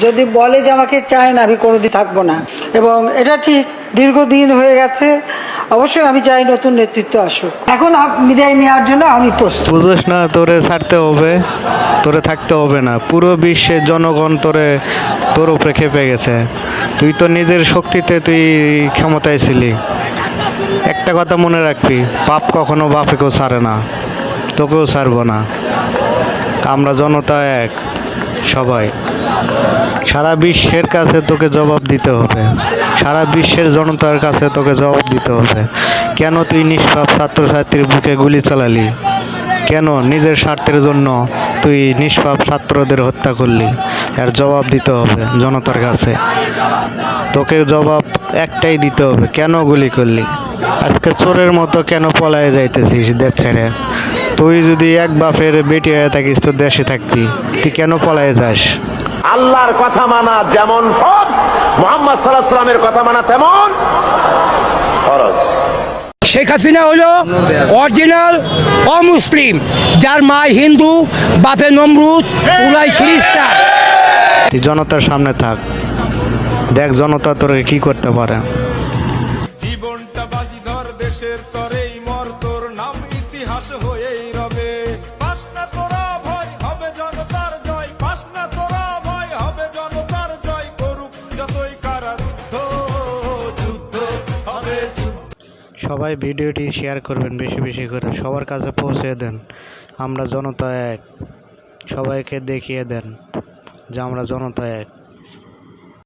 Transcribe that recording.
যদি বলে যে আমাকে চায় না, আমি কোনোদিন থাকব না। এবং এটা ঠিক, দীর্ঘদিন হয়ে গেছে। অবশ্যই আমি চাই নতুন নেতৃত্ব আসুক। এখন বিদায় নেওয়ার জন্য আমি প্রস্তুত। না, তোরে ছাড়তে হবে, তোরে থাকতে হবে না। পুরো বিশ্বের জনগণ তোরে, তোর উপরে খেপে গেছে। তুই তো নিজের শক্তিতে তুই ক্ষমতায় ছিলি। একটা কথা মনে রাখবি, বাপ কখনো বাপেকেও ছাড়ে না, তোকেও ছাড়বো না। আমরা জনতা এক। সবাই, সারা বিশ্বের কাছে তোকে জবাব দিতে হবে। সারা বিশ্বের জনতার কাছে তোকে জবাব দিতে হবে। কেন তুই নিষ্পাপ ছাত্রছাত্রীর বুকে গুলি চালালি? কেন নিজের স্বার্থের জন্য তুই নিষ্পাপ ছাত্রদের হত্যা করলি? এর জবাব দিতে হবে জনতার কাছে। তোকে জবাব একটাই দিতে হবে, কেন গুলি করলি? আজকে চোরের মতো কেন পলায় যাইতেছিস দেশ ছেড়ে। তুই যদি এক বাপের বেটি হয়ে থাকিস তো দেশে থাকতি তুই কেন পলায় যাস? আল্লাহর কথা মানা যেমন ফরজ মোহাম্মদ সাল্লাহ কথা মানা তেমন ফরজ। শেখ হাসিনা হলো অরিজিনাল অমুসলিম যার মা হিন্দু বাপে নমরুদ উলাই খ্রিস্টান। তুই জনতার সামনে থাক দেখ জনতা তোরে কি করতে পারে। জীবনটা বাজি ধর দেশের তোর। ইতিহাস হয়েই রবে। ভয় হবে জয়। ভয় হবে জয়। করুক যুদ্ধ হবে সবাই ভিডিওটি শেয়ার করবেন বেশি বেশি করে। সবার কাছে পৌঁছে দেন। আমরা জনতা এক। সবাইকে দেখিয়ে দেন যে আমরা জনতা এক।